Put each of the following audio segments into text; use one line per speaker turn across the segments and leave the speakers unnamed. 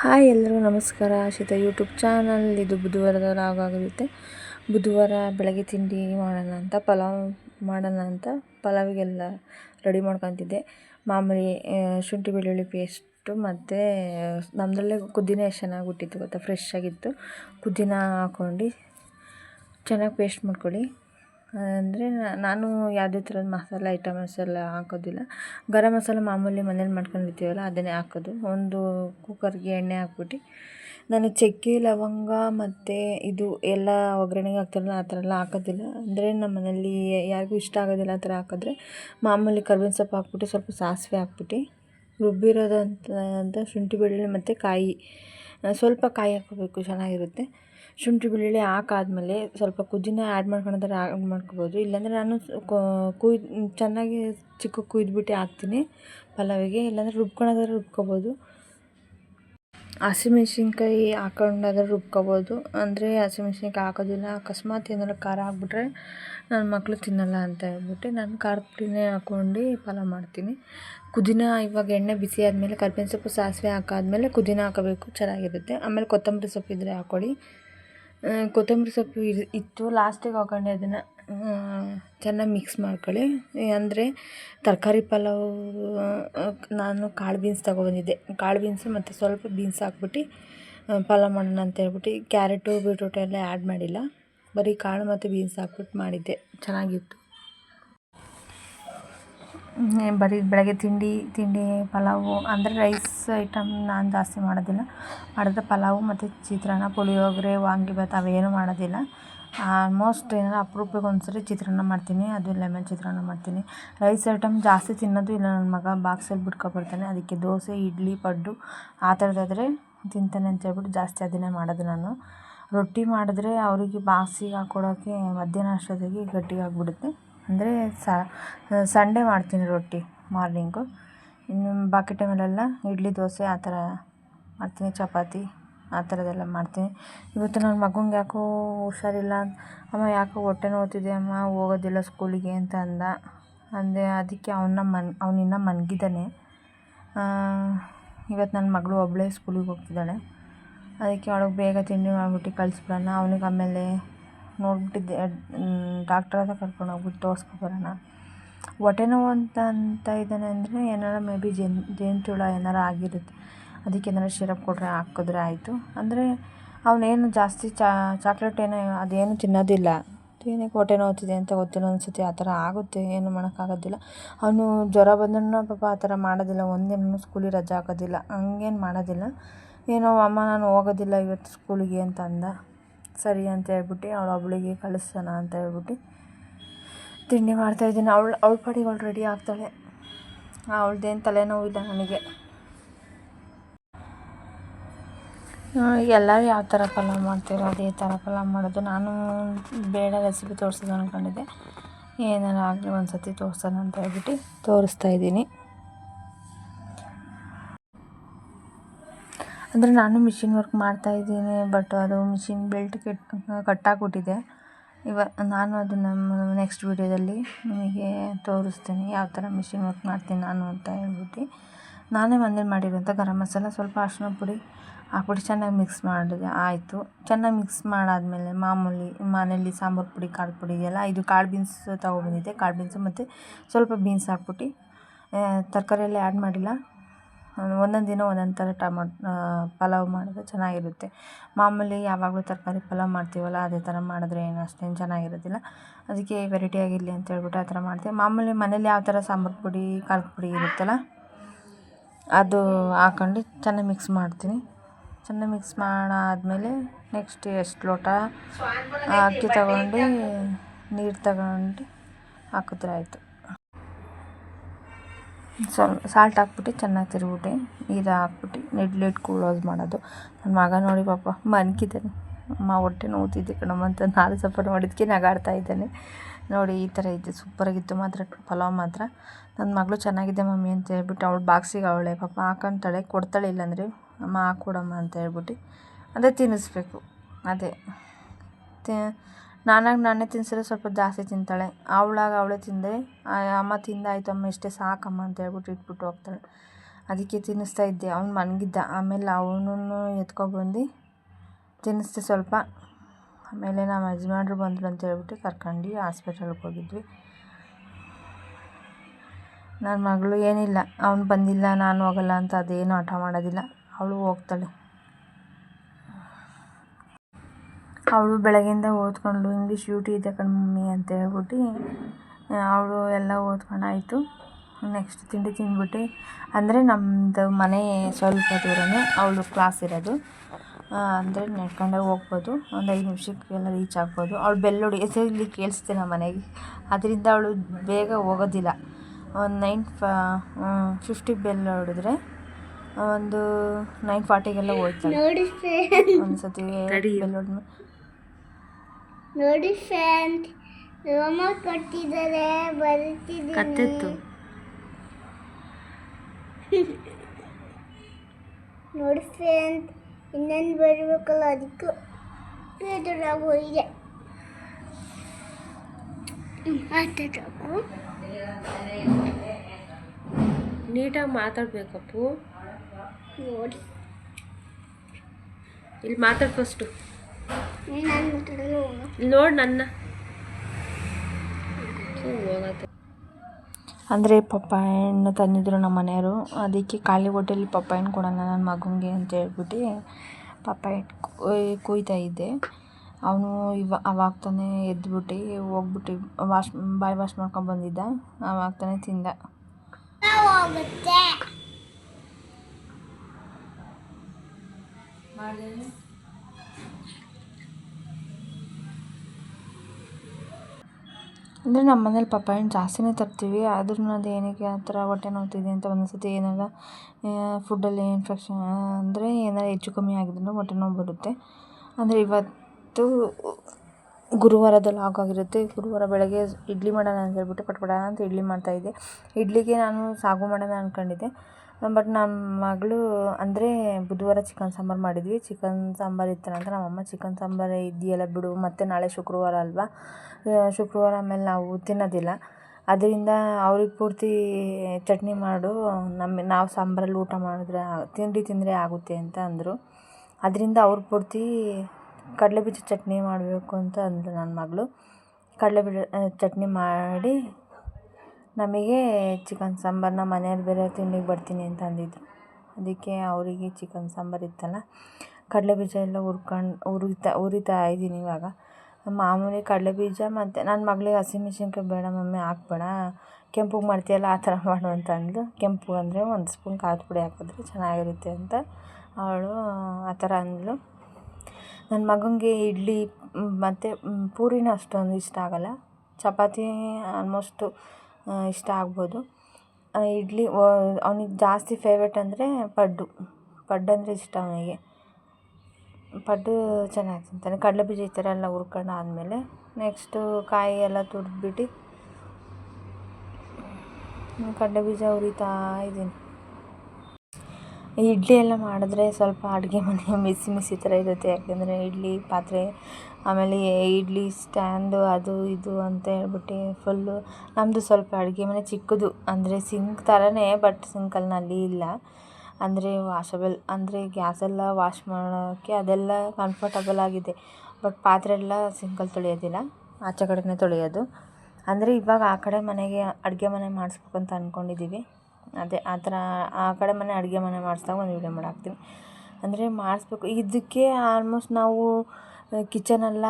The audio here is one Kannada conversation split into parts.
ಹಾಯ್ ಎಲ್ಲರೂ, ನಮಸ್ಕಾರ. Ashita YouTube channel. ಇದು ಬುಧವಾರದ ರಾಗ ಆಗಿರುತ್ತೆ ಬುಧವಾರ ಬೆಳಗ್ಗೆ ತಿಂಡಿ ಮಾಡೋಣ ಅಂತ, ಪಲಾವ್ ಮಾಡೋಣ ಅಂತ ಪಲಾವಿಗೆಲ್ಲ ರೆಡಿ ಮಾಡ್ಕೊತಿದ್ದೆ. ಮಾಮೂಲಿ ಶುಂಠಿ ಬೆಳ್ಳುಳ್ಳಿ ಪೇಸ್ಟು ಮತ್ತು ನಮ್ಮದ್ರಲ್ಲೇ ಕುದ್ದಿನ ಎಷ್ಟು ಚೆನ್ನಾಗಿ ಹುಟ್ಟಿತ್ತು ಗೊತ್ತಾ ಫ್ರೆಶ್ ಆಗಿತ್ತು. ಪುದೀನ ಹಾಕ್ಕೊಂಡು ಚೆನ್ನಾಗಿ ಪೇಸ್ಟ್ ಮಾಡ್ಕೊಳ್ಳಿ. ಅಂದರೆ ನಾನು ಯಾವುದೇ ಥರದ ಮಸಾಲ ಐಟಮ್ಸ್ ಎಲ್ಲ ಹಾಕೋದಿಲ್ಲ. ಗರಂ ಮಸಾಲೆ ಮಾಮೂಲಿ ಮನೇಲಿ ಮಾಡ್ಕೊಂಡಿರ್ತೀವಲ್ಲ ಅದನ್ನೇ ಹಾಕೋದು. ಒಂದು ಕುಕ್ಕರ್ಗೆ ಎಣ್ಣೆ ಹಾಕ್ಬಿಟ್ಟು, ನಾನು ಚಕ್ಕೆ, ಲವಂಗ ಮತ್ತು ಇದು ಎಲ್ಲ ಒಗ್ಗರಣೆಗೆ ಹಾಕ್ತಾರಲ್ಲ, ಆ ಥರ ಎಲ್ಲ ಹಾಕೋದಿಲ್ಲ. ಅಂದರೆ ನಮ್ಮ ಮನೇಲಿ ಯಾರಿಗೂ ಇಷ್ಟ ಆಗೋದಿಲ್ಲ ಆ ಥರ ಹಾಕಿದ್ರೆ, ಮಾಮೂಲಿ ಕರ್ಬೇವಿನ ಸೊಪ್ಪು ಹಾಕ್ಬಿಟ್ಟು ಸ್ವಲ್ಪ ಸಾಸಿವೆ ಹಾಕ್ಬಿಟ್ಟು, ರುಬ್ಬಿರೋದಂತ, ಅಂತ ಶುಂಠಿ ಬೆಳ್ಳುಳ್ಳಿ ಮತ್ತು ಕಾಯಿ, ಸ್ವಲ್ಪ ಕಾಯಿ ಹಾಕ್ಕೋಬೇಕು ಚೆನ್ನಾಗಿರುತ್ತೆ. ಶುಂಠಿ ಬೆಳ್ಳುಳ್ಳಿ ಹಾಕಾದ್ಮೇಲೆ ಸ್ವಲ್ಪ ಕುದಿನ ಆ್ಯಡ್ ಮಾಡ್ಕೊಳೋದಾದ್ರೆ ಆ್ಯಡ್ ಮಾಡ್ಕೊಬೋದು. ಇಲ್ಲಾಂದರೆ ನಾನು ಕುಯ್ದು ಚೆನ್ನಾಗಿ ಚಿಕ್ಕ ಕುಯ್ದುಬಿಟ್ಟು ಹಾಕ್ತೀನಿ ಪಲಾವಿಗೆ. ಇಲ್ಲಾಂದರೆ ರುಬ್ಕೊಳೋದಾದ್ರೆ ರುಬ್ಕೊಬೋದು. ಹಸಿಮೆಣ್ಸಿನ್ಕಾಯಿ ಹಾಕೊಂಡಾದ್ರೆ ರುಬ್ಕೊಬೋದು. ಅಂದರೆ ಹಸಿಮೆಣ್ಸಿನ್ಕಾಯಿ ಹಾಕೋದಿಲ್ಲ. ಅಕಸ್ಮಾತ್ ಏನಾದ್ರು ಖಾರ ಹಾಕ್ಬಿಟ್ರೆ ನನ್ನ ಮಕ್ಕಳು ತಿನ್ನಲ್ಲ ಅಂತ ಹೇಳ್ಬಿಟ್ಟು ನಾನು ಖಾರದ ಪುಡಿನೇ ಹಾಕ್ಕೊಂಡು ಪಲಾವ್ ಮಾಡ್ತೀನಿ. ಕುದಿನ ಇವಾಗ ಎಣ್ಣೆ ಬಿಸಿ ಆದಮೇಲೆ ಕರ್ಬೇವಿನ ಸೊಪ್ಪು ಸಾಸಿವೆ ಹಾಕಾದ್ಮೇಲೆ ಕುದಿನ ಹಾಕಬೇಕು. ಚೆನ್ನಾಗಿರುತ್ತೆ. ಆಮೇಲೆ ಕೊತ್ತಂಬರಿ ಸೊಪ್ಪು ಇದ್ದರೆ ಹಾಕ್ಕೊಳ್ಳಿ ಕೊತ್ತಂಬರಿ ಸೊಪ್ಪು ಇರ್- ಇತ್ತು. ಲಾಸ್ಟಿಗೆ ಹಾಕ್ಕೊಂಡೆ ಅದನ್ನು. ಚೆನ್ನಾಗಿ ಮಿಕ್ಸ್ ಮಾಡ್ಕೊಳ್ಳಿ. ಅಂದರೆ ತರಕಾರಿ ಪಲಾವ್ ನಾನು ಕಾಳು ಬೀನ್ಸ್ ತಗೊಬಂದಿದ್ದೆ. ಕಾಳು ಬೀನ್ಸು ಮತ್ತು ಸ್ವಲ್ಪ ಬೀನ್ಸ್ ಹಾಕ್ಬಿಟ್ಟು ಪಲಾವ್ ಮಾಡೋಣ ಅಂತ ಹೇಳ್ಬಿಟ್ಟು ಕ್ಯಾರೆಟು ಬೀಟ್ರೂಟ್ ಎಲ್ಲ ಆ್ಯಡ್ ಮಾಡಿಲ್ಲ. ಬರೀ ಕಾಳು ಮತ್ತು ಬೀನ್ಸ್ ಹಾಕ್ಬಿಟ್ಟು ಮಾಡಿದ್ದೆ. ಚೆನ್ನಾಗಿತ್ತು. ಬರೀ ಬೆಳಗ್ಗೆ ತಿಂಡಿ ತಿಂಡಿ, ಪಲಾವು, ಅಂದರೆ ರೈಸ್ ಐಟಮ್ ನಾನು ಜಾಸ್ತಿ ಮಾಡೋದಿಲ್ಲ. ಮಾಡಿದ್ರೆ ಪಲಾವು ಮತ್ತು ಚಿತ್ರಾನ್ನ, ಪುಳಿಯೋಗರೆ ವಾಂಗಿಭಾತ್ ಅವೇನೂ ಮಾಡೋದಿಲ್ಲ. ಆಲ್ಮೋಸ್ಟ್ ಏನಾದ್ರು ಅಪರೂಪಕ್ಕೆ ಒಂದ್ಸರಿ ಚಿತ್ರಾನ್ನ ಮಾಡ್ತೀನಿ. ಅದು ಲೆಮನ್ ಚಿತ್ರಾನ್ನ ಮಾಡ್ತೀನಿ. ರೈಸ್ ಐಟಮ್ ಜಾಸ್ತಿ ತಿನ್ನೋದು ಇಲ್ಲ ನನ್ನ ಮಗ. ಬಾಕ್ಸಲ್ಲಿ ಬಿಟ್ಕೊಬರ್ತಾನೆ ಅದಕ್ಕೆ ದೋಸೆ, ಇಡ್ಲಿ, ಪಡ್ಡು ಆ ಥರದ್ದಾದರೆ ತಿಂತಾನೆ ಅಂತ ಹೇಳ್ಬಿಟ್ಟು ಜಾಸ್ತಿ ಅದನ್ನೇ ಮಾಡೋದು ನಾನು. ರೊಟ್ಟಿ ಮಾಡಿದ್ರೆ ಅವರಿಗೆ ಬಾಕ್ಸಿಗೆ ಹಾಕ್ಕೊಡೋಕ್ಕೆ ಮಧ್ಯಾಹ್ನ ಅಷ್ಟೊತ್ತಿಗೆ ಗಟ್ಟಿಗೆ ಆಗಿಬಿಡುತ್ತೆ ಅಂದರೆ ಸಂಡೇ ಮಾಡ್ತೀನಿ ರೊಟ್ಟಿ ಮಾರ್ನಿಂಗು. ಇನ್ನು ಬಾಕಿ ಟೈಮಲ್ಲೆಲ್ಲ ಇಡ್ಲಿ, ದೋಸೆ ಆ ಥರ ಮಾಡ್ತೀನಿ, ಚಪಾತಿ ಆ ಥರದ್ದೆಲ್ಲ ಮಾಡ್ತೀನಿ. ಇವತ್ತು ನನ್ನ ಮಗಂಗೆ ಯಾಕೋ ಹುಷಾರಿಲ್ಲ ಅಮ್ಮ ಯಾಕೋ ಹೊಟ್ಟೆ ನೋವ್ತಿದೆ ಅಮ್ಮ, ಹೋಗೋದಿಲ್ಲ ಸ್ಕೂಲಿಗೆ ಅಂತ ಅಂದ. ಅಂದೆ, ಅದಕ್ಕೆ ಅವನ್ನ ಮನ್ ಅವನಿನ್ನ ಮನ್ಗಿದ್ದಾನೆ. ಇವತ್ತು ನನ್ನ ಮಗಳು ಒಬ್ಬಳೇ ಸ್ಕೂಲಿಗೆ ಹೋಗ್ತಿದ್ದಾಳೆ. ಅದಕ್ಕೆ ಅವಳಿಗೆ ಬೇಗ ತಿಂಡಿ ಮಾಡ್ಬಿಟ್ಟು ಕಳಿಸ್ಬಿಡೋಣ. ಅವನಿಗೆ ಆಮೇಲೆ ನೋಡ್ಬಿಟ್ಟಿದ್ದೆ. ಡಾಕ್ಟ್ರ್ ಹತ್ರ ಕರ್ಕೊಂಡು ಹೋಗ್ಬಿಟ್ಟು ತೋರಿಸ್ಕೊಬರೋಣ ಹೊಟ್ಟೆ ನೋವು ಅಂತ ಅಂತ ಇದ್ದಾನೆ ಅಂದರೆ ಏನಾರ ಮೇ ಬಿ ಜೇನು ಜೇನುತುಳ ಏನಾರ ಆಗಿರುತ್ತೆ. ಅದಕ್ಕೆ ಏನಾರ ಶಿರಪ್ ಕೊಟ್ಟರೆ ಹಾಕಿದ್ರೆ ಆಯಿತು. ಅಂದರೆ ಅವನೇನು ಜಾಸ್ತಿ ಚಾಕ್ಲೇಟ್ ಏನೋ, ಅದೇನು ತಿನ್ನೋದಿಲ್ಲ. ಏನಕ್ಕೆ ಹೊಟ್ಟೆ ನೋವ್ತಿದೆ ಅಂತ ಗೊತ್ತಿಲ್ಲ. ಅನಿಸುತ್ತೆ ಆ ಥರ ಆಗುತ್ತೆ. ಏನು ಮಾಡೋಕ್ಕಾಗೋದಿಲ್ಲ. ಅವನು ಜ್ವರ ಬಂದ್ರೂ ಪಾಪ ಆ ಥರ ಮಾಡೋದಿಲ್ಲ. ಒಂದೇ ಸ್ಕೂಲಿಗೆ ರಜೆ ಹಾಕೋದಿಲ್ಲ. ಹಂಗೇನು ಮಾಡೋದಿಲ್ಲ. ಏನೋ ಅಮ್ಮ ನಾನು ಹೋಗೋದಿಲ್ಲ ಇವತ್ತು ಸ್ಕೂಲಿಗೆ ಅಂತ ಅಂದ. ಸರಿ ಅಂತ ಹೇಳ್ಬಿಟ್ಟು ಅವಳು ಅವಳಿಗೆ ಕಳಿಸೋಣ ಅಂತ ಹೇಳ್ಬಿಟ್ಟು ತಿಂಡಿ ಮಾಡ್ತಾಯಿದ್ದೀನಿ ಅವಳು, ಅವಳ ಪಾಡಿಗೆ ಅವಳು ರೆಡಿ ಆಗ್ತಾಳೆ. ಅವಳದ್ದೇನು ತಲೆನೋವಿಲ್ಲ ನನಗೆ. ಎಲ್ಲರೂ ಯಾವ ಥರ ಪಲಾವ್ ಮಾಡ್ತೀರೋ ಅದೇ ಥರ ಪಲಾವ್ ಮಾಡೋದು. ನಾನು ಬೇಡ ರೆಸಿಪಿ ತೋರಿಸೋದು ಅಂದ್ಕೊಂಡಿದ್ದೆ ಏನಾರು ಆಗಲಿ ಒಂದು ಸತಿ ತೋರಿಸೋಣ ಅಂತ ಹೇಳ್ಬಿಟ್ಟು ತೋರಿಸ್ತಾ ಇದ್ದೀನಿ. ಅಂದರೆ ನಾನು ಮಿಷಿನ್ ವರ್ಕ್ ಮಾಡ್ತಾ ಇದ್ದೀನಿ ಬಟ್ ಅದು ಮಿಷಿನ್ ಬೆಲ್ಟ್ ಕೆಟ್ ಕಟ್ಟಾಗಿಬಿಟ್ಟಿದೆ ಇವ, ನಾನು ಅದನ್ನು ನೆಕ್ಸ್ಟ್ ವೀಡಿಯೋದಲ್ಲಿ ನಿಮಗೆ ತೋರಿಸ್ತೀನಿ ಯಾವ ಥರ ಮಿಷಿನ್ ವರ್ಕ್ ಮಾಡ್ತೀನಿ ನಾನು ಅಂತ ಹೇಳ್ಬಿಟ್ಟು. ನಾನೇ ಮನೇಲಿ ಮಾಡಿರುವಂಥ ಗರಂ ಮಸಾಲ, ಸ್ವಲ್ಪ ಅರಿಶಿನ ಪುಡಿ ಹಾಕ್ಬಿಟ್ಟು ಚೆನ್ನಾಗಿ ಮಿಕ್ಸ್ ಮಾಡಿದೆ, ಆಯಿತು. ಚೆನ್ನಾಗಿ ಮಿಕ್ಸ್ ಮಾಡಾದಮೇಲೆ ಮಾಮೂಲಿ ಮನೇಲಿ ಸಾಂಬಾರು ಪುಡಿ ಕಾಳು ಪುಡಿ ಇದೆಯಲ್ಲ ಇದು ಕಾಳು ಬೀನ್ಸ್ ತೊಗೊಬಂದಿದ್ದೆ ಕಾಳು ಬೀನ್ಸು ಮತ್ತು ಸ್ವಲ್ಪ ಬೀನ್ಸ್ ಹಾಕ್ಬಿಟ್ಟು ತರಕಾರಿ ಎಲ್ಲ ಆ್ಯಡ್ ಮಾಡಿಲ್ಲ. ಒಂದೊಂದು ದಿನ ಒಂದೊಂದು ಥರ ಟಮಾಟ್ ಪಲಾವ್ ಮಾಡಿದ್ರೆ ಚೆನ್ನಾಗಿರುತ್ತೆ. ಮಾಮೂಲಿ ಯಾವಾಗಲೂ ತರಕಾರಿ ಪಲಾವ್ ಮಾಡ್ತೀವಲ್ಲ, ಅದೇ ಥರ ಮಾಡಿದ್ರೆ ಏನು ಅಷ್ಟೇನು ಚೆನ್ನಾಗಿರೋದಿಲ್ಲ. ಅದಕ್ಕೆ ವೆರೈಟಿ ಆಗಿರಲಿ ಅಂತ ಹೇಳ್ಬಿಟ್ಟು ಆ ಥರ ಮಾಡ್ತೀವಿ. ಮಾಮೂಲಿ ಮನೇಲಿ ಯಾವ ಥರ ಸಾಂಬಾರು ಪುಡಿ ಖಾರದ ಪುಡಿ ಇರುತ್ತಲ್ಲ, ಅದು ಹಾಕೊಂಡು ಚೆನ್ನಾಗಿ ಮಿಕ್ಸ್ ಮಾಡ್ತೀನಿ. ಚೆನ್ನಾಗಿ ಮಿಕ್ಸ್ ಮಾಡಾದಮೇಲೆ ನೆಕ್ಸ್ಟ್ ಎಷ್ಟು ಲೋಟ ಅಕ್ಕಿ ತಗೊಂಡು ನೀರು ತಗೊಂಡು ಹಾಕಿದ್ರೆ ಆಯಿತು. ಸ್ವಲ್ಪ ಸಾಲ್ಟ್ ಹಾಕ್ಬಿಟ್ಟು ಚೆನ್ನಾಗಿ ತಿರುಗ್ಬಿಟ್ಟು. ನೀರು ಹಾಕ್ಬಿಟ್ಟು ನೆಡ್ಲಿಟ್ಟು ಕ್ಲೋಸ್ ಮಾಡೋದು. ನನ್ನ ಮಗ ನೋಡಿ ಪಾಪ ಮನ್ಕಿದ್ದಾನೆ. ಅಮ್ಮ ಹೊಟ್ಟೆ ನೋವುತ್ತಿದ್ದೆ ಕಣಮ್ಮ ಅಂತ ನಾನು ಸಪೋರ್ಟ್ ಮಾಡಿದ್ದಕ್ಕೆ ನಗಾಡ್ತಾ ಇದ್ದಾನೆ. ನೋಡಿ ಈ ಥರ ಇದೆ ಸೂಪರಾಗಿತ್ತು ಮಾತ್ರ, ಪಲಾವ್ ಮಾತ್ರ. ನನ್ನ ಮಗಳು ಚೆನ್ನಾಗಿದೆ ಮಮ್ಮಿ ಅಂತ ಹೇಳ್ಬಿಟ್ಟು ಅವಳು ಬಾಕ್ಸಿಗೆ ಅವಳೆ. ಪಾಪ ಹಾಕೊಂತಾಳೆ, ಕೊಡ್ತಾಳೆ ಇಲ್ಲಾಂದರೆ ಅಮ್ಮ ಹಾಕ್ಕೊಡಮ್ಮ ಅಂತ ಹೇಳ್ಬಿಟ್ಟು. ಅದೇ ತಿನ್ನಿಸ್ಬೇಕು. ಅದೇ. ನಾನಾಗಿ ನಾನೇ ತಿನ್ಸಿದ್ರೆ ಸ್ವಲ್ಪ ಜಾಸ್ತಿ ತಿಂತಾಳೆ. ಅವಳಾಗ ಅವಳೇ ತಿಂದರೆ ಅಮ್ಮ ತಿಂದಾಯ್ತು, ಅಮ್ಮ ಇಷ್ಟೇ ಸಾಕಮ್ಮ ಅಂತ ಹೇಳ್ಬಿಟ್ಟು ಇಟ್ಬಿಟ್ಟು ಹೋಗ್ತಾಳೆ. ಅದಕ್ಕೆ ತಿನ್ನಿಸ್ತಾ ಇದ್ದೆ. ಅವ್ನು ಮನಗಿದ್ದ. ಆಮೇಲೆ ಅವನನ್ನು ಎತ್ಕೊಬಂದು ತಿನ್ನಿಸ್ದೆ ಸ್ವಲ್ಪ. ಆಮೇಲೆ ನಮ್ಮ ಯಜಮಾನ್ರು ಬಂದರು ಅಂತ ಹೇಳ್ಬಿಟ್ಟು ಕರ್ಕೊಂಡು ಹಾಸ್ಪಿಟಲ್ಗೆ ಹೋಗಿದ್ವಿ. ನನ್ನ ಮಗಳು ಏನಿಲ್ಲ. ಅವ್ನು ಬಂದಿಲ್ಲ, ನಾನು ಹೋಗಲ್ಲ ಅಂತ ಅದೇನು ಹಠ ಮಾಡೋದಿಲ್ಲ. ಅವಳು ಹೋಗ್ತಾಳೆ. ಅವಳು ಬೆಳಗ್ಗಿಂದ ಓದ್ಕೊಂಡ್ಳು ಇಂಗ್ಲೀಷ್ ಡ್ಯೂಟಿ ಇದೆ ಕಣೆ ಮಮ್ಮಿ ಅಂತ ಹೇಳ್ಬಿಟ್ಟು ಅವಳು ಎಲ್ಲ ಓದ್ಕೊಂಡಾಯಿತು ನೆಕ್ಸ್ಟ್ ತಿಂಡಿ ತಿಂದ್ಬಿಟ್ಟು ಅಂದರೆ ನಮ್ಮದು ಮನೆ ಸ್ವಲ್ಪ ದೂರನೇ ಅವಳು ಕ್ಲಾಸ್ ಇರೋದು. ಅಂದರೆ ನಡ್ಕೊಂಡೇ ಹೋಗ್ಬೋದು. ಒಂದು ಐದು ನಿಮಿಷಕ್ಕೆಲ್ಲ ರೀಚ್ ಆಗ್ಬೋದು. ಅವಳು ಬೆಲ್ ಹೊಡಿ ಇಲ್ಲಿ ಕೇಳಿಸ್ತೆ ನಮ್ಮ ಮನೆಗೆ. ಅದರಿಂದ ಅವಳು ಬೇಗ ಹೋಗೋದಿಲ್ಲ. ಒಂದು ನೈನ್ ಫಿಫ್ಟಿ ಬೆಲ್ ಹೊಡೆದ್ರೆ ಒಂದು ನೈನ್ ಫಾರ್ಟಿಗೆಲ್ಲ
ಫ್ರೆಂಡ್
ಒಂದು ಸತಿ ಬೆಲ್ ಹೊಡೆದ್ಮೇಲೆ
ನೋಡಿ ಫ್ರೆಂಡ್ ರೋಮ ಕೊಟ್ಟಿದ್ದಾರೆ
ಕತ್ತೆತ್ತು.
ನೋಡಿ ಫ್ರೆಂಡ್ ಇನ್ನೇನು ಬರಬೇಕಲ್ಲ ಅದಕ್ಕೂ ಬೇಜಾರಾಗೋಗಿದೆ ಮಾತಾಡೋಕು
ನೀಟಾಗಿ ಮಾತಾಡಬೇಕಪ್ಪು.
ನೋಡಿ.
ಇಲ್ಲಿ ಮಾತಾಡ್ ಫಸ್ಟು ನೋಡಿ ನನ್ನ. ಅಂದರೆ ಪಪ್ಪಾಯಣ್ಣು ತಂದಿದ್ರು ನಮ್ಮ ಮನೆಯವರು. ಅದಕ್ಕೆ ಖಾಲಿ ಹೊಟ್ಟೆಲಿ ಪಪ್ಪಾಯಣ್ಣು ಕೊಡೋಣ ನನ್ನ ಮಗನಿಗೆ ಅಂತ ಹೇಳ್ಬಿಟ್ಟು ಪಪ್ಪಾಯ ಕುಯ್ತಾ ಇದ್ದೆ. ಅವನು ಇವ ಅವಾಗ ತಾನೇ ಎದ್ಬಿಟ್ಟು ಹೋಗ್ಬಿಟ್ಟು ವಾಶ್ ಬಾಯ್ ವಾಶ್ ಮಾಡ್ಕೊಂಡು ಬಂದಿದ್ದ. ಅವಾಗ ತಾನೇ ತಿಂದ.
ಹೋಗುತ್ತೆ.
ಅಂದರೆ ನಮ್ಮ ಮನೇಲಿ ಪಪ್ಪಾಯನ್ನ ಜಾಸ್ತಿನೇ ತರ್ತೀವಿ. ಆದ್ರೂ ಅದು ಏನಕ್ಕೆ ಆ ಥರ ಹೊಟ್ಟೆ ನೋವ್ತಿದೆ ಅಂತ ಒಂದೊಂದು ಸರ್ತಿ ಏನಾರ ಫುಡ್ಡಲ್ಲಿ ಇನ್ಫೆಕ್ಷನ್ ಅಂದರೆ ಏನಾರ ಹೆಚ್ಚು ಕಮ್ಮಿ ಆಗಿದ್ರೂ ಹೊಟ್ಟೆ ನೋವು ಬರುತ್ತೆ. ಅಂದರೆ ಇವತ್ತು ಗುರುವಾರದಲ್ಲಿ ಆಗೋಗಿರುತ್ತೆ ಗುರುವಾರ ಬೆಳಗ್ಗೆ ಇಡ್ಲಿ ಮಾಡೋಣ ಅಂತ ಹೇಳ್ಬಿಟ್ಟು ಪಟ್ಪಡ ಅಂತ ಇಡ್ಲಿ ಮಾಡ್ತಾಯಿದ್ದೆ ಇಡ್ಲಿಗೆ ನಾನು ಸಾಗು ಮಾಡೋಣ ಅಂದ್ಕೊಂಡಿದ್ದೆ ಬಟ್ ನಮ್ಮ ಮಗಳು ಅಂದರೆ ಬುಧವಾರ ಚಿಕನ್ ಸಾಂಬಾರು ಮಾಡಿದ್ವಿ. ಚಿಕನ್ ಸಾಂಬಾರು ಇತ್ತಲ್ಲ ಅಂತ ನಮ್ಮಮ್ಮ ಚಿಕನ್ ಸಾಂಬಾರು ಇದೆಯಲ್ಲ ಬಿಡು, ಮತ್ತು ನಾಳೆ ಶುಕ್ರವಾರ ಅಲ್ವಾ? ಶುಕ್ರವಾರ ಆಮೇಲೆ ನಾವು ತಿನ್ನೋದಿಲ್ಲ. ಅದರಿಂದ ಅವ್ರಿಗೆ ಪೂರ್ತಿ ಚಟ್ನಿ ಮಾಡು ನಮ್ಮ ನಾವು ಸಾಂಬಾರಲ್ಲಿ ಊಟ ಮಾಡಿದ್ರೆ ತಿಂಡಿ ತಿಂದರೆ ಆಗುತ್ತೆ ಅಂತ ಅಂದರು. ಅದರಿಂದ ಅವ್ರ ಪೂರ್ತಿ ಕಡಲೆ ಕಡಲೆಬೀಜ ಚಟ್ನಿ ಮಾಡಬೇಕು ಅಂತ ಅಂದರು ನನ್ನ ಮಗಳು. ಕಡಲೆಬೀಜ ಚಟ್ನಿ ಮಾಡಿ ನಮಗೆ ಚಿಕನ್ ಸಾಂಬಾರನ್ನ ಮನೆಯಲ್ಲಿ ಬೇರೆ ತಿಂಡಿಗೆ ಬರ್ತೀನಿ ಅಂತ ಅಂದಿದ್ರು. ಅದಕ್ಕೆ ಅವರಿಗೆ ಚಿಕನ್ ಸಾಂಬಾರು ಇತ್ತಲ್ಲ ಕಡಲೆಬೀಜ ಎಲ್ಲ ಹುರ್ಕೊಂಡು ಹುರಿತಾ ಹುರಿತಾ ಇದ್ದೀನಿ ಇವಾಗ. ಮಾಮೂಲಿ ಕಡಲೆಬೀಜ ಮತ್ತು ನನ್ನ ಮಗಳಿಗೆ ಹಸಿಮೆಣ್ಸಿನ್ಕಾಯಿ ಬೇಡ ಮಮ್ಮಿ, ಹಾಕ್ಬೇಡ. ಕೆಂಪಗೆ ಮಾಡ್ತೀಯಲ್ಲ ಆ ಥರ ಮಾಡು ಅಂತ ಅಂದ್ಲು. ಕೆಂಪು ಅಂದರೆ ಒಂದು ಸ್ಪೂನ್ ಖಾರದ ಪುಡಿ ಹಾಕಿದ್ರೆ ಚೆನ್ನಾಗಿರುತ್ತೆ ಅಂತ ಅವಳು ಆ ಥರ ಅಂದಳು ನನ್ನ ಮಗನಿಗೆ ಇಡ್ಲಿ, ಮತ್ತು ಪೂರಿನೂ ಅಷ್ಟೊಂದು ಇಷ್ಟ ಆಗೋಲ್ಲ. ಚಪಾತಿ ಆಲ್ಮೋಸ್ಟು ಇಷ್ಟ ಆಗ್ಬೋದು. ಇಡ್ಲಿ ಅವ್ನಿಗೆ ಜಾಸ್ತಿ ಫೇವ್ರೇಟ್ ಅಂದರೆ ಪಡ್ಡು. ಪಡ್ಡು ಅಂದರೆ ಇಷ್ಟ ಅವನಿಗೆ. ಪಡ್ಡು ಚೆನ್ನಾಗಿ ತಿಂತಾನೆ. ಕಡಲೆಬೀಜ ಈ ಥರ ಎಲ್ಲ ಹುರ್ಕೊಂಡು ಆದಮೇಲೆ ನೆಕ್ಸ್ಟು ಕಾಯಿ ಎಲ್ಲ ತುರಿದ್ಬಿಟ್ಟು ಕಡಲೆಬೀಜ ಹುರಿತಾ ಇದ್ದೀನಿ. ಇಡ್ಲಿ ಎಲ್ಲ ಮಾಡಿದ್ರೆ ಸ್ವಲ್ಪ ಅಡುಗೆ ಮನೆ ಬಿಸಿ ಬಿಸಿ ಥರ ಇರುತ್ತೆ. ಯಾಕೆಂದರೆ ಇಡ್ಲಿ ಪಾತ್ರೆ, ಆಮೇಲೆ ಇಡ್ಲಿ ಸ್ಟ್ಯಾಂಡು ಅದು ಇದು ಅಂತ ಹೇಳ್ಬಿಟ್ಟು ಫುಲ್ಲು ನಮ್ಮದು ಸ್ವಲ್ಪ ಅಡುಗೆ ಮನೆ ಚಿಕ್ಕದು. ಅಂದರೆ ಸಿಂಕ್ ಥರನೇ ಬಟ್ ಸಿಂಕಲ್ಲಿ ನಲ್ಲಿ ಇಲ್ಲ. ಅಂದರೆ ವಾಷಬಲ್ ಅಂದರೆ ಗ್ಯಾಸೆಲ್ಲ ವಾಶ್ ಮಾಡೋಕ್ಕೆ ಅದೆಲ್ಲ ಕಂಫರ್ಟಬಲ್ ಆಗಿದೆ. ಬಟ್ ಪಾತ್ರೆ ಎಲ್ಲ ಸಿಂಕಲ್ಲಿ ತೊಳೆಯೋದಿಲ್ಲ. ಆಚೆ ಕಡೆನೇ ತೊಳೆಯೋದು. ಅಂದರೆ ಇವಾಗ ಆ ಕಡೆ ಮನೆಗೆ ಅಡುಗೆ ಮನೆ ಮಾಡಿಸ್ಬೇಕು ಅಂತ ಅಂದ್ಕೊಂಡಿದ್ದೀವಿ ಅದೇ ಆ ಥರ ಆ ಕಡೆ ಮನೆ ಅಡುಗೆ ಮನೆ ಮಾಡಿಸ್ದಾಗ ಒಂದು ವೀಡಿಯೋ ಮಾಡಿ ಹಾಕ್ತೀನಿ ಅಂದರೆ ಮಾಡಿಸ್ಬೇಕು. ಇದಕ್ಕೆ ಆಲ್ಮೋಸ್ಟ್ ನಾವು ಕಿಚನೆಲ್ಲ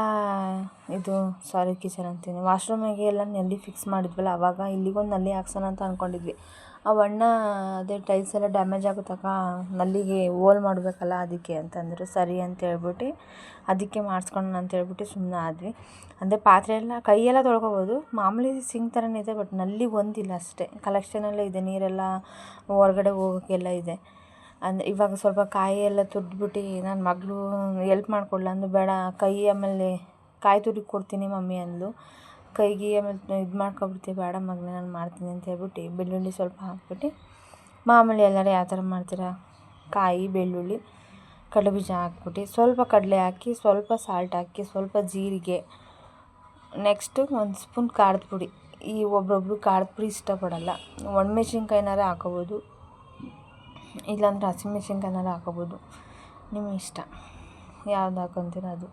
ಇದು ಸಾರಿ ಕಿಚನ್ ಅಂತೀನಿ. ವಾಶ್ರೂಮಿಗೆ ಎಲ್ಲ ನಲ್ಲಿ ಫಿಕ್ಸ್ ಮಾಡಿದ್ವಲ್ಲ ಆವಾಗ ಇಲ್ಲಿಗೊಂದು ನಲ್ಲಿ ಹಾಕ್ಸೋಣ ಅಂತ ಅಂದ್ಕೊಂಡಿದ್ವಿ ಆ ಬಣ್ಣ ಅದೇ ಟೈಲ್ಸ್ ಎಲ್ಲ ಡ್ಯಾಮೇಜ್ ತಕ ನಲ್ಲಿಗೆ ಹೋಲ್ ಮಾಡಬೇಕಲ್ಲ ಅದಕ್ಕೆ ಅಂತಂದರು, ಸರಿ ಅಂತ ಹೇಳ್ಬಿಟ್ಟು ಅದಕ್ಕೆ ಮಾಡಿಸ್ಕೊಳ್ಳೋಣ ಅಂತ ಹೇಳ್ಬಿಟ್ಟು ಸುಮ್ಮನೆ ಆದ್ವಿ. ಅಂದರೆ ಪಾತ್ರೆ ಎಲ್ಲ ಕೈಯೆಲ್ಲ ತೊಳ್ಕೊಬೋದು. ಮಾಮೂಲಿ ಸಿಂಕ್ ಥರನೇ ಇದೆ ಬಟ್ನಲ್ಲಿ ಒಂದಿಲ್ಲ ಅಷ್ಟೇ. ಕಲೆಕ್ಷನಲ್ಲೇ ಇದೆ, ನೀರೆಲ್ಲ ಹೊರ್ಗಡೆ ಹೋಗೋಕ್ಕೆಲ್ಲ ಇದೆ. ಅಂದರೆ ಇವಾಗ ಸ್ವಲ್ಪ ಕಾಯಿ ಎಲ್ಲ ತುರಿದ್ಬಿಟ್ಟು ನನ್ನ ಮಗಳು ಎಲ್ಪ್ ಮಾಡಿಕೊಡ್ಲ ಅಂದು ಬೇಡ ಕೈ ಆಮೇಲೆ ಕಾಯಿ ತುರಿ ಕೊಡ್ತೀನಿ ಮಮ್ಮಿ ಅಂದ್ಲು. ಕೈಗೆ ಆಮೇಲೆ ಇದು ಮಾಡ್ಕೊಬಿಡ್ತೀವಿ ಬೇಡ ಮಗನೇ, ನಾನು ಮಾಡ್ತೀನಿ ಅಂತ ಹೇಳ್ಬಿಟ್ಟು ಬೆಳ್ಳುಳ್ಳಿ ಸ್ವಲ್ಪ ಹಾಕ್ಬಿಟ್ಟು, ಮಾಮೂಲಿ ಎಲ್ಲರೂ ಯಾವ ಥರ ಮಾಡ್ತೀರಾ? ಕಾಯಿ, ಬೆಳ್ಳುಳ್ಳಿ ಕಡಲೆಬೀಜ ಹಾಕ್ಬಿಟ್ಟು ಸ್ವಲ್ಪ ಕಡಲೆ ಹಾಕಿ, ಸ್ವಲ್ಪ ಸಾಲ್ಟ್ ಹಾಕಿ, ಸ್ವಲ್ಪ ಜೀರಿಗೆ ನೆಕ್ಸ್ಟು ಒಂದು ಸ್ಪೂನ್ ಖಾರದ ಪುಡಿ. ಈ ಒಬ್ಬೊಬ್ರು ಖಾರದ ಪುಡಿ ಇಷ್ಟಪಡಲ್ಲ. ಒಣಮೆಣ್ಸಿನ್ಕಾಯಿನಾರ ಹಾಕೋಬೋದು, ಇಲ್ಲಾಂದ್ರೆ ಹಸಿಮೆಣ್ಸಿನ್ಕಾಯಿನಾರ ಹಾಕೋಬೋದು. ನಿಮ್ಮ ಇಷ್ಟ. ಯಾವ್ದು ಹಾಕೊತೀರ ಅದು?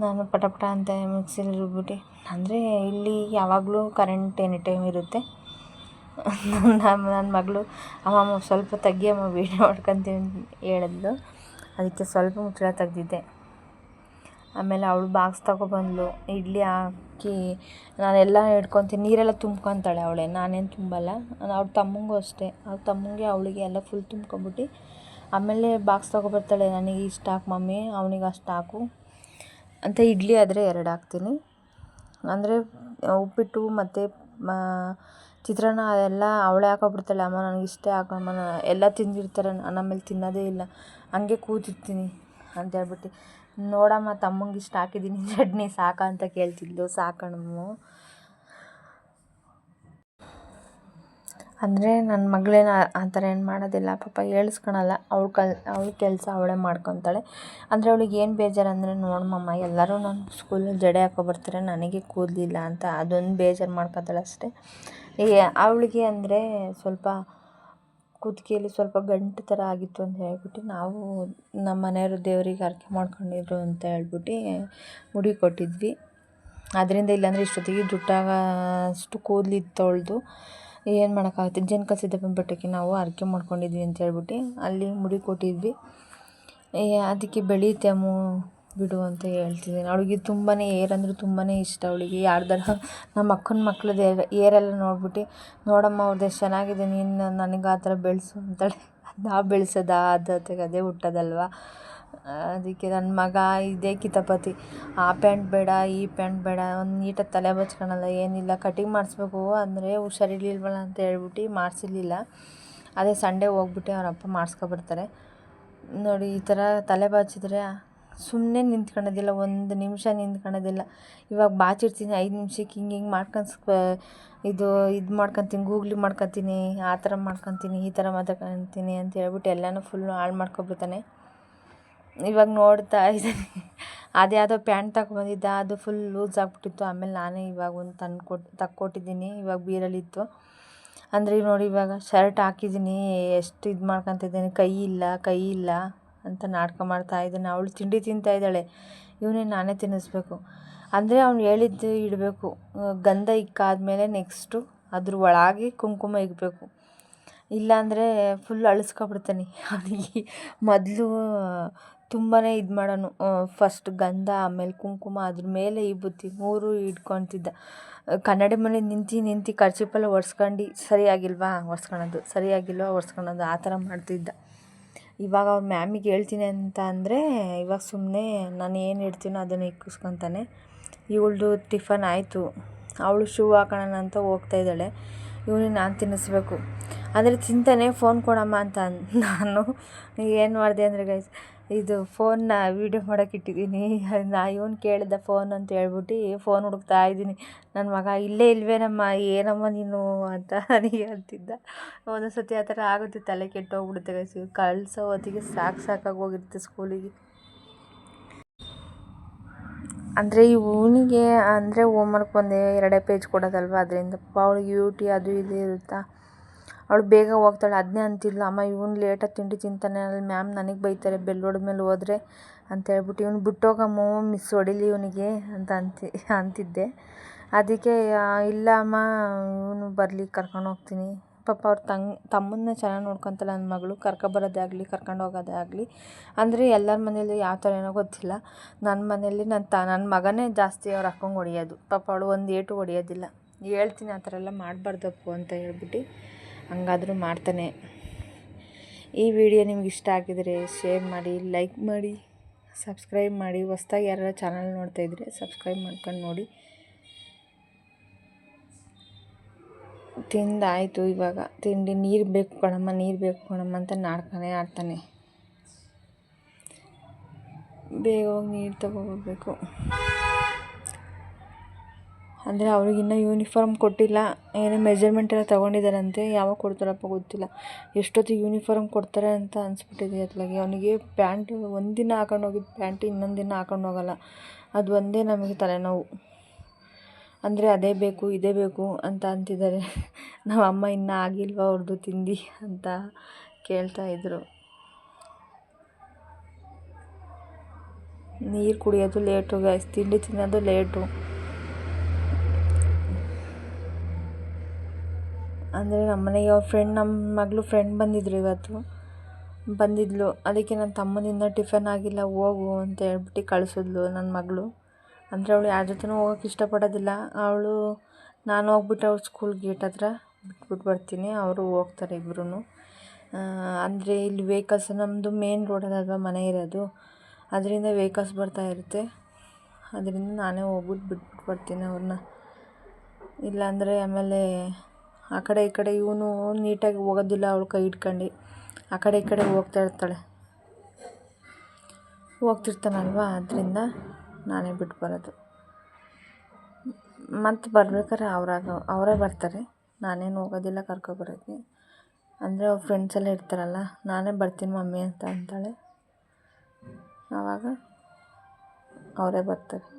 ನಾನು ಪಟ ಪಟ ಅಂತ ಮಿಕ್ಸಿಲಿ ರುಬ್ಬಿಟ್ಟು ಅಂದರೆ ಇಲ್ಲಿ ಯಾವಾಗಲೂ ಕರೆಂಟ್ ಎನಿ ಟೈಮ್ ಇರುತ್ತೆ. ನಾನು ನನ್ನ ಮಗಳು ಅಮ್ಮಮ್ಮ ಸ್ವಲ್ಪ ತೆಗಿ ಅಮ್ಮ ವೀಡಿಯೋ ಮಾಡ್ಕೊತೀನಿ ಹೇಳಿದ್ಲು. ಅದಕ್ಕೆ ಸ್ವಲ್ಪ ಮುಚ್ಚಳ ತೆಗ್ದಿದ್ದೆ. ಆಮೇಲೆ ಅವಳು ಬಾಕ್ಸ್ ತಗೊಬಂದ್ಲು. ಇಡ್ಲಿ ಹಾಕಿ ನಾನೆಲ್ಲ ಹಿಡ್ಕೊತೀನಿ ನೀರೆಲ್ಲ ತುಂಬ್ಕೊತಾಳೆ ಅವಳೆ. ನಾನೇನು ತುಂಬಲ್ಲ. ಅವ್ಳ ತಮ್ಮಂಗೂ ಅಷ್ಟೇ. ಅವ್ಳ ತಮ್ಮಂಗೆ, ಅವಳಿಗೆ ಎಲ್ಲ ಫುಲ್ ತುಂಬ್ಕೊಂಬಿಟ್ಟು, ಆಮೇಲೆ ಬಾಕ್ಸ್ ತಗೊಬರ್ತಾಳೆ. ನನಗೆ ಇಷ್ಟು ಹಾಕು ಮಮ್ಮಿ. ಅವನಿಗೆ ಅಷ್ಟು ಹಾಕು. ಅಂತ ಇಡ್ಲಿ ಆದರೆ ಎರಡು ಹಾಕ್ತೀನಿ. ಅಂದರೆ ಉಪ್ಪಿಟ್ಟು ಮತ್ತು ಚಿತ್ರಾನ್ನ ಎಲ್ಲ ಅವಳೇ ಹಾಕೊಬಿಡ್ತಾಳೆ. ಅಮ್ಮ ನನಗೆ ಇಷ್ಟೇ ಹಾಕಮ್ಮ ಎಲ್ಲ ತಿಂದಿರ್ತಾರೆ. ನಾನು ಮೇಲೆ ತಿನ್ನೋದೇ ಇಲ್ಲ. ಹಂಗೆ ಕೂತಿರ್ತೀನಿ ಅಂತ ಹೇಳ್ಬಿಟ್ಟು, ನೋಡಮ್ಮ ತಮ್ಮಂಗೆ ಇಷ್ಟು ಹಾಕಿದ್ದೀನಿ. ಚಟ್ನಿ ಸಾಕಾ ಅಂತ ಕೇಳ್ತಿದ್ಲು. ಸಾಕಣಮ್ಮು. ಅಂದರೆ ನನ್ನ ಮಗಳೇನು ಆ ಥರ ಏನು ಮಾಡೋದಿಲ್ಲ. ಪಾಪ ಹೇಳ್ಸ್ಕೊಳಲ್ಲ. ಅವ್ಳ ಕಲ್, ಅವ್ಳ ಕೆಲಸ ಅವಳೇ ಮಾಡ್ಕೊತಾಳೆ. ಅಂದರೆ ಅವಳಿಗೆ ಏನು ಬೇಜಾರು ಅಂದರೆ ಮಮ್ಮ ಎಲ್ಲರೂ ನಾನು ಸ್ಕೂಲಲ್ಲಿ ಜಡೆ ಹಾಕೊಬರ್ತಾರೆ ನನಗೆ ಕೂದಲಿಲ್ಲ ಅಂತ ಅದೊಂದು ಬೇಜಾರು ಮಾಡ್ಕೊತಾಳೆ ಅಷ್ಟೇ. ಈ ಅವಳಿಗೆ ಅಂದರೆ ಸ್ವಲ್ಪ ಕುತ್ತಿಗೆಯಲ್ಲಿ ಸ್ವಲ್ಪ ಗಂಟು ಥರ ಆಗಿತ್ತು ಅಂತ ಹೇಳ್ಬಿಟ್ಟು ನಾವು ನಮ್ಮ ಮನೆಯವರು ದೇವರಿಗೆ ಹರಕೆ ಮಾಡ್ಕೊಂಡಿದ್ರು ಅಂತ ಹೇಳ್ಬಿಟ್ಟು ಮುಡಿ ಕೊಟ್ಟಿದ್ವಿ. ಅದರಿಂದ ಇಲ್ಲಾಂದರೆ ಇಷ್ಟೊತ್ತಿಗೆ ಜುಟ್ಟಾಗ ಅಷ್ಟು ಕೂದಲಿತ್ತು ಅವಳದು. ಏನು ಮಾಡೋಕ್ಕಾಗುತ್ತೆ? ಜನಕ ಸಿದ್ದಪ್ಪನ ಬೆಟ್ಟಕ್ಕೆ ನಾವು ಹರಕೆ ಮಾಡ್ಕೊಂಡಿದ್ವಿ ಅಂತ ಹೇಳ್ಬಿಟ್ಟು ಅಲ್ಲಿ ಮುಡಿ ಕೊಟ್ಟಿದ್ವಿ. ಅದಕ್ಕೆ ಬೆಳೆಯುತ್ತೆ ಬಿಡು ಅಂತ ಹೇಳ್ತಿದ್ದೀನಿ. ಅವಳಿಗೆ ತುಂಬಾ ಏರ್ ತುಂಬಾ ಇಷ್ಟ. ಅವಳಿಗೆ ಯಾರ್ದಾರ ನಮ್ಮ ಅಕ್ಕನ ಮಕ್ಳದ್ದು ಏರ್, ಏರೆಲ್ಲ ನೋಡ್ಬಿಟ್ಟು, ನೋಡಮ್ಮ ಅವ್ರದ್ದು ಎಷ್ಟು ಚೆನ್ನಾಗಿದೆ, ನೀನು ನನಗೆ ಆ ಥರ ಬೆಳೆಸು ಅಂತಾಳೆ. ನಾ ಬೆಳೆಸೋದಾ? ಅದು ಅದೇ ಹುಟ್ಟೋದಲ್ವ? ಅದಕ್ಕೆ ನನ್ನ ಮಗ ಇದೇ ಕಿತಾಪತಿ. ಆ ಪ್ಯಾಂಟ್ ಬೇಡ, ಈ ಪ್ಯಾಂಟ್ ಬೇಡ, ಒಂದು ನೀಟಾಗಿ ತಲೆ ಬಚ್ಕೊಳಲ್ಲ ಏನಿಲ್ಲ ಕಟಿಂಗ್ ಮಾಡಿಸ್ಬೇಕು ಅಂದರೆ ಹುಷಾರಿರ್ಲಿಲ್ವಲ್ಲ ಅಂತ ಹೇಳ್ಬಿಟ್ಟು ಮಾಡಿಸಿರ್ಲಿಲ್ಲ. ಅದೇ ಸಂಡೇ ಹೋಗ್ಬಿಟ್ಟು ಅವರಪ್ಪ ಮಾಡಿಸ್ಕೊಬರ್ತಾರೆ ನೋಡಿ, ಈ ಥರ ತಲೆ ಬಾಚಿದ್ರೆ ಸುಮ್ಮನೆ ನಿಂತ್ಕೊಳ್ಳೋದಿಲ್ಲ ಒಂದು ನಿಮಿಷ ನಿಂತ್ಕೊಳ್ಳೋದಿಲ್ಲ ಇವಾಗ ಬಾಚಿರ್ತೀನಿ ಐದು ನಿಮಿಷಕ್ಕೆ ಹಿಂಗೆ ಹಿಂಗೆ ಮಾಡ್ಕೊಂಡು ಇದು ಇದು ಮಾಡ್ಕೊತೀನಿ, ಗೂಗ್ಲಿ ಮಾಡ್ಕೊತೀನಿ, ಆ ಥರ ಮಾಡ್ಕೊತೀನಿ, ಈ ಥರ ಮಾತಾಡ್ಕೊತೀನಿ ಅಂತ ಹೇಳ್ಬಿಟ್ಟು ಎಲ್ಲನೂ ಫುಲ್ಲು ಹಾಳು ಮಾಡ್ಕೊಬಿಡ್ತಾನೆ. ಇವಾಗ ನೋಡ್ತಾ ಇದ್ದೀನಿ. ಅದು ಯಾವುದೋ ಪ್ಯಾಂಟ್ ತಗೊಬಂದಿದ್ದ ಅದು ಫುಲ್ ಲೂಸ್ ಆಗಿಬಿಟ್ಟಿತ್ತು. ಆಮೇಲೆ ನಾನೇ ಇವಾಗ ಒಂದು ತಂದು ಕೊಟ್ಟು ತಕ್ಕೊಟ್ಟಿದ್ದೀನಿ. ಇವಾಗ ಬೀರಲ್ಲಿತ್ತು ಅಂದರೆ ಈಗ ನೋಡಿ ಇವಾಗ ಶರ್ಟ್ ಹಾಕಿದ್ದೀನಿ. ಎಷ್ಟು ಇದು ಮಾಡ್ಕೊತಿದ್ದೀನಿ. ಕೈ ಇಲ್ಲ ಕೈ ಇಲ್ಲ ಅಂತ ನಾಟಕ ಮಾಡ್ತಾ ಇದ್ದಾನೆ. ಅವಳು ತಿಂಡಿ ತಿಂತಾ ಇದ್ದಾಳೆ. ಇವನೇ ನಾನೇ ತಿನ್ನಿಸ್ಬೇಕು. ಅಂದರೆ ಅವ್ನು ಹೇಳಿದ್ದು ಇಡಬೇಕು. ಗಂಧ ಇಕ್ಕಾದ್ಮೇಲೆ ನೆಕ್ಸ್ಟು ಅದ್ರ ಒಳಗೆ ಕುಂಕುಮ ಇಕ್ಕಬೇಕು ಇಲ್ಲಾಂದರೆ ಫುಲ್ ಅಳಿಸ್ಕೊಬಿಡ್ತಾನೆ. ಅವನಿಗೆ ಮೊದಲು ತುಂಬಾ ಇದು ಮಾಡೋನು. ಫಸ್ಟ್ ಗಂಧ, ಆಮೇಲೆ ಕುಂಕುಮ, ಅದ್ರ ಮೇಲೆ ವಿಭೂತಿ ಮೂರು ಇಟ್ಕೊತಿದ್ದ. ಕನ್ನಡಿ ಮನೆ ನಿಂತು ನಿಂತು ಕರ್ಚಿಪೆಲ್ಲ ಒರೆಸ್ಕೊಂಡು ಸರಿಯಾಗಿಲ್ವಾ? ಒರೆಸ್ಕೊಳೋದು. ಸರಿಯಾಗಿಲ್ವಾ? ಒರೆಸ್ಕೊಳೋದು. ಆ ಥರ ಮಾಡ್ತಿದ್ದ. ಇವಾಗ ಅವ್ರ ಮ್ಯಾಮಿಗೆ ಹೇಳ್ತೀನಿ ಅಂತ ಅಂದರೆ, ಇವಾಗ ಸುಮ್ಮನೆ ನಾನು ಏನು ಇಡ್ತೀನೋ ಅದನ್ನು ಇಕ್ಕಿಸ್ಕೊತಾನೆ. ಇವಳದು ಟಿಫನ್ ಆಯಿತು. ಅವಳು ಶೂ ಹಾಕೋಣ ಅಂತ ಹೋಗ್ತಾ ಇದ್ದಾಳೆ. ಇವನಿಗೆ ನಾನು ತಿನ್ನಿಸ್ಬೇಕು. ಅಂದರೆ ತಿಂತಾನೆ ಫೋನ್ ಕೊಡಮ್ಮ ಅಂತ ನಾನು. ಏನು ಮಾಡಿದೆ ಅಂದರೆ ಗೈಸ್ ಇದು ಫೋನ್ನ ವೀಡಿಯೋ ಮಾಡೋಕೆ ಇಟ್ಟಿದ್ದೀನಿ. ನಾ ಇವ್ನು ಕೇಳಿದ ಫೋನ್ ಅಂತ ಹೇಳ್ಬಿಟ್ಟು ಫೋನ್ ಹುಡುಕ್ತಾ ಇದ್ದೀನಿ. ನನ್ನ ಮಗ ಇಲ್ಲೇ ಇಲ್ವೇನಮ್ಮ? ಏನಮ್ಮ ನೀನು? ಅಂತ ನನಗೆ ಅಂತಿದ್ದ ಒಂದೊಂದು ಸತಿ ಆ ಥರ ಆಗುತ್ತೆ. ತಲೆ ಕೆಟ್ಟೋಗ್ಬಿಡುತ್ತೆ ಗೈಸ್ ಕಳಿಸೋ ಹೊತ್ತಿಗೆ ಸಾಕು ಸಾಕಾಗಿ ಹೋಗಿರುತ್ತೆ ಸ್ಕೂಲಿಗೆ. ಅಂದರೆ ಇವನಿಗೆ, ಅಂದರೆ ಹೋಮ್ವರ್ಕ್ ಒಂದೇ ಎರಡೇ ಪೇಜ್ ಕೊಡೋದಲ್ವ? ಅದರಿಂದ ಪಾಪ ಅವಳಿಗೆ ಯು ಅದು ಇದು ಇರುತ್ತಾ? ಅವಳು ಬೇಗ ಹೋಗ್ತಾಳೆ. ಅದನ್ನೇ ಅಂತಿದ್ಲು. ಅಮ್ಮ, ಇವ್ನು ಲೇಟಾಗಿ ತಿಂಡಿ ತಿಂತಾನೆ. ಅಲ್ಲಿ ಮ್ಯಾಮ್ ನನಗೆ ಬೈತಾರೆ. ಬೆಲ್ ಹೊಡೆದ್ಮೇಲೆ ಹೋದ್ರೆ ಅಂತ ಹೇಳ್ಬಿಟ್ಟು ಇವ್ನು ಬಿಟ್ಟೋಗಮ್ಮ ಮಿಸ್ ಹೊಡಿಲಿ ಇವನಿಗೆ ಅಂತ ಅಂತಿ, ಅಂತಿದ್ದೆ. ಅದಕ್ಕೆ ಇಲ್ಲ ಅಮ್ಮ, ಇವನು ಬರಲಿ, ಕರ್ಕೊಂಡು ಹೋಗ್ತೀನಿ. ಪಾಪ ಅವ್ರ ತಂಗ್, ತಮ್ಮನ್ನ ಚೆನ್ನಾಗಿ ನೋಡ್ಕೊತಾಳೆ ನನ್ನ ಮಗಳು. ಕರ್ಕೊಬರೋದೇ ಆಗಲಿ, ಕರ್ಕೊಂಡು ಹೋಗೋದೇ ಆಗಲಿ. ಅಂದರೆ ಎಲ್ಲರ ಮನೇಲಿ ಯಾವ ಥರ ಏನೋ ಗೊತ್ತಿಲ್ಲ. ನನ್ನ ಮನೇಲಿ ನನ್ನ ತ ನನ್ನ ಮಗನೇ ಜಾಸ್ತಿ ಅವ್ರು ಅಕ್ಕಂಗೆ ಹೊಡಿಯೋದು. ಪಾಪ ಅವಳು ಒಂದು ಏಟು ಹೊಡಿಯೋದಿಲ್ಲ. ಹೇಳ್ತೀನಿ ಆ ಥರ ಎಲ್ಲ ಮಾಡಬಾರ್ದಪ್ಪು ಅಂತ ಹೇಳ್ಬಿಟ್ಟು ಹಂಗಾದ್ರೂ ಮಾಡ್ತಾನೆ. ಈ ವಿಡಿಯೋ ನಿಮ್ಗೆ ಇಷ್ಟ ಆಗಿದರೆ ಶೇರ್ ಮಾಡಿ ಲೈಕ್ ಮಾಡಿ ಸಬ್ಸ್ಕ್ರೈಬ್ ಮಾಡಿ. ಹೊಸ್ದಾಗಿ ಯಾರು ಚಾನಲ್ ನೋಡ್ತಾಯಿದ್ರೆ ಸಬ್ಸ್ಕ್ರೈಬ್ ಮಾಡ್ಕೊಂಡು ನೋಡಿ. ತಿಂದಾಯಿತು ಇವಾಗ. ತಿಂಡಿ ನೀರು ಬೇಕು ಕಣಮ್ಮ, ನೀರು ಬೇಕು ಕಣಮ್ಮ ಅಂತ ನಾಡ್ತಾನೆ, ಆಡ್ತಾನೆ. ಬೇಗ ಹೋಗಿ ನೀರು ತಗೊಬರ್ಬೇಕು ಅಂದರೆ ಅವ್ರಿಗಿನ್ನೂ ಯೂನಿಫಾರ್ಮ್ ಕೊಟ್ಟಿಲ್ಲ, ಏನೋ ಮೆಜರ್ಮೆಂಟ್ ಎಲ್ಲ ತೊಗೊಂಡಿದ್ದಾರಂತೆ ಯಾವಾಗ ಕೊಡ್ತಾರಪ್ಪ ಗೊತ್ತಿಲ್ಲ. ಎಷ್ಟೊತ್ತಿಗೆ ಯೂನಿಫಾರ್ಮ್ ಕೊಡ್ತಾರೆ ಅಂತ ಅನಿಸ್ಬಿಟ್ಟಿದೆ ಅತ್ಲಾಗೆ ಅವನಿಗೆ ಪ್ಯಾಂಟ್ ಒಂದಿನ ಹಾಕೊಂಡು ಹೋಗಿದ್ದು ಪ್ಯಾಂಟ್ ಇನ್ನೊಂದು ದಿನ ಹಾಕೊಂಡು ಹೋಗಲ್ಲ. ಅದು ಒಂದೇ ನಮಗೆ ತಲೆನೋವು. ಅಂದರೆ ಅದೇ ಬೇಕು, ಇದೇ ಬೇಕು ಅಂತ ಅಂತಿದ್ದಾರೆ. ನಮ್ಮ ಅಮ್ಮ ಇನ್ನೂ ಆಗಿಲ್ವ ಅವ್ರದ್ದು ತಿಂದು ಅಂತ ಕೇಳ್ತಾ ಇದ್ರು. ನೀರು ಕುಡಿಯೋದು ಲೇಟು ಗ್ಯಾಸ್ ತಿಂಡಿ ತಿನ್ನೋದು ಲೇಟು ಅಂದರೆ ನಮ್ಮ ಮನೆಗೆ ಅವ್ರ ಫ್ರೆಂಡ್, ನಮ್ಮ ಮಗಳು ಫ್ರೆಂಡ್ ಬಂದಿದ್ರು ಇವತ್ತು. ಬಂದಿದ್ಲು. ಅದಕ್ಕೆ ನನ್ನ ತಮ್ಮನಿಂದ ಟಿಫನ್ ಆಗಿಲ್ಲ, ಹೋಗು ಅಂತ ಹೇಳ್ಬಿಟ್ಟು ಕಳಿಸಿದ್ಲು ನನ್ನ ಮಗಳು. ಅಂದರೆ ಅವಳು ಯಾರ ಜೊತೆನೂ ಹೋಗೋಕೆ ಇಷ್ಟಪಡೋದಿಲ್ಲ. ಅವಳು, ನಾನು ಹೋಗ್ಬಿಟ್ಟು ಅವ್ಳ ಸ್ಕೂಲ್ ಗೇಟ್ ಹತ್ರ ಬಿಟ್ಬಿಟ್ಟು ಬರ್ತೀನಿ. ಅವರು ಹೋಗ್ತಾರೆ ಇಬ್ಬರೂ ಅಂದರೆ ಇಲ್ಲಿ ವೆಹಿಕಲ್ಸ್ ನಮ್ಮದು ಮೇನ್ ರೋಡಲ್ಲಲ್ವ ಮನೆ ಇರೋದು. ಅದರಿಂದ ವೆಹಿಕಲ್ಸ್ ಬರ್ತಾ ಇರುತ್ತೆ. ಅದರಿಂದ ನಾನೇ ಹೋಗ್ಬಿಟ್ಟು ಬಿಟ್ಬಿಟ್ಟು ಬರ್ತೀನಿ ಅವ್ರನ್ನ. ಇಲ್ಲಾಂದರೆ ಆಮೇಲೆ ಆ ಕಡೆ ಈ ಕಡೆ ಇವನು ನೀಟಾಗಿ ಹೋಗೋದಿಲ್ಲ ಅವಳು ಕೈ ಹಿಡ್ಕೊಂಡು. ಆ ಕಡೆ ಈ ಕಡೆ ಹೋಗ್ತಾ ಇರ್ತಾಳೆ. ಹೋಗ್ತಿರ್ತಾನಲ್ವ? ಅದರಿಂದ ನಾನೇ ಬಿಟ್ಟು ಬರೋದು. ಮತ್ತು ಬರ್ಬೇಕಾದ್ರೆ ಅವರಾಗ, ಅವರೇ ಬರ್ತಾರೆ. ನಾನೇನು ಹೋಗೋದಿಲ್ಲ ಕರ್ಕೊಬರೋಕ್ಕೆ ಅಂದರೆ ಅವ್ರ ಫ್ರೆಂಡ್ಸ್ ಎಲ್ಲ ಇರ್ತಾರಲ್ಲ, ನಾನೇ ಬರ್ತೀನಿ ಮಮ್ಮಿ ಅಂತ ಅಂತಾಳೆ. ಆವಾಗ ಅವರೇ ಬರ್ತಾರೆ.